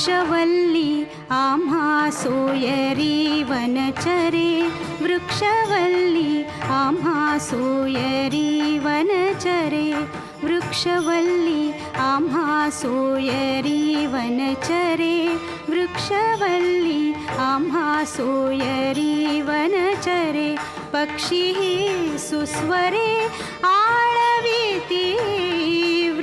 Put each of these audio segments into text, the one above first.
वृक्षवल्ली आम्हा सोयरी वनचरे। वृक्षवल्ली आम्हा सोयरी वनचरे। वृक्षवल्ली आम्हा सोयरी वनचरे। वृक्षवल्ली आम्हा सोयरी वनचरे। पक्षिः सुस्वरे आळवीति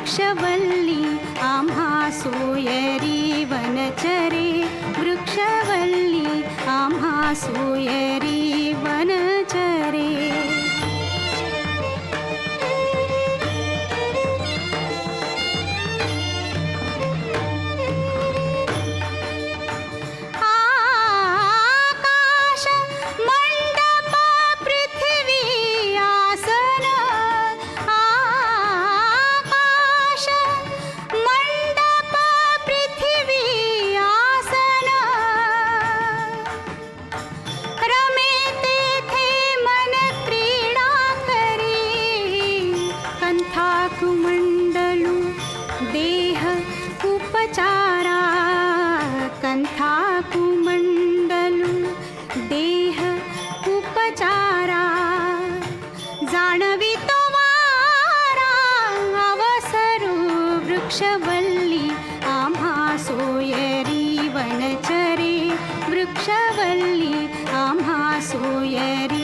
वृक्षवल्ली आम्हा सोयरी वनचरे। वृक्षवल्ली आम्हा सोयरी उपचारा कंथा देह उपचारा जाणवी तो वारा अवसरू वृक्षवल्ली आम्हा सोयरी वनचरे वृक्षवल्ली आम्हा सोयरी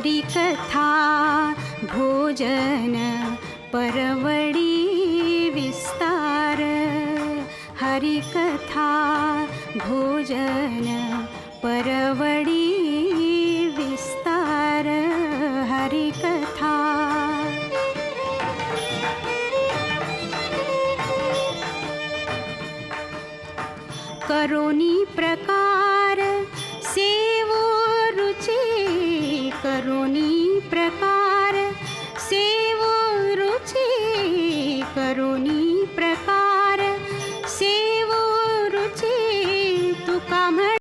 हरिकथा भोजन परवडी विस्तार हरिकथा भोजन परवडी विस्तार हरिकथा। करोनी प्रकार